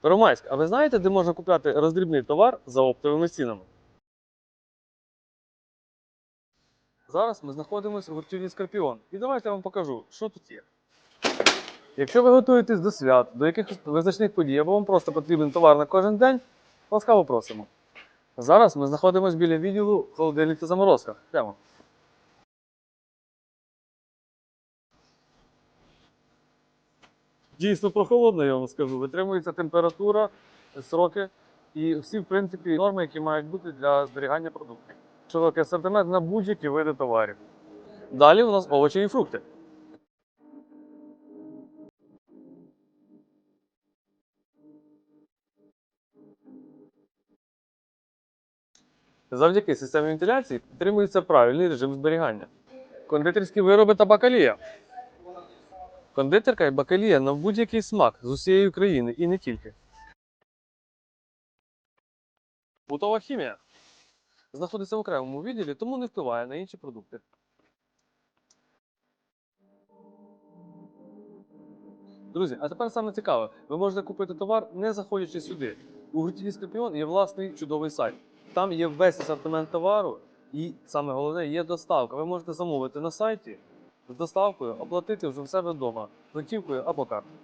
Первомайськ, а ви знаєте, де можна купляти роздрібний товар за оптовими цінами? Зараз ми знаходимося в гуртівні Скорпіон. І давайте я вам покажу, що тут є. Якщо ви готуєтесь до свят, до якихось визначних подій, або вам просто потрібен товар на кожен день, ласкаво просимо. Зараз ми знаходимося біля відділу холодильник та заморозка. Прямо. Дійсно прохолодно, я вам скажу. Витримується температура, сроки і всі, в принципі, норми, які мають бути для зберігання продуктів. Широкий асортимент на будь-які види товарів. Далі у нас овочі і фрукти. Завдяки системі вентиляції підтримується правильний режим зберігання. Кондитерські вироби та бакалія. Кондитерка і бакалія на будь-який смак з усієї країни і не тільки. Бутова хімія знаходиться в окремому відділі, тому не впливає на інші продукти. Друзі, а тепер саме цікаве, ви можете купити товар, не заходячи сюди. У гурті Скорпіон є власний чудовий сайт. Там є весь асортимент товару, і саме головне є доставка. Ви можете замовити на сайті з доставкою, оплатити вже в себе вдома, готівкою або картою.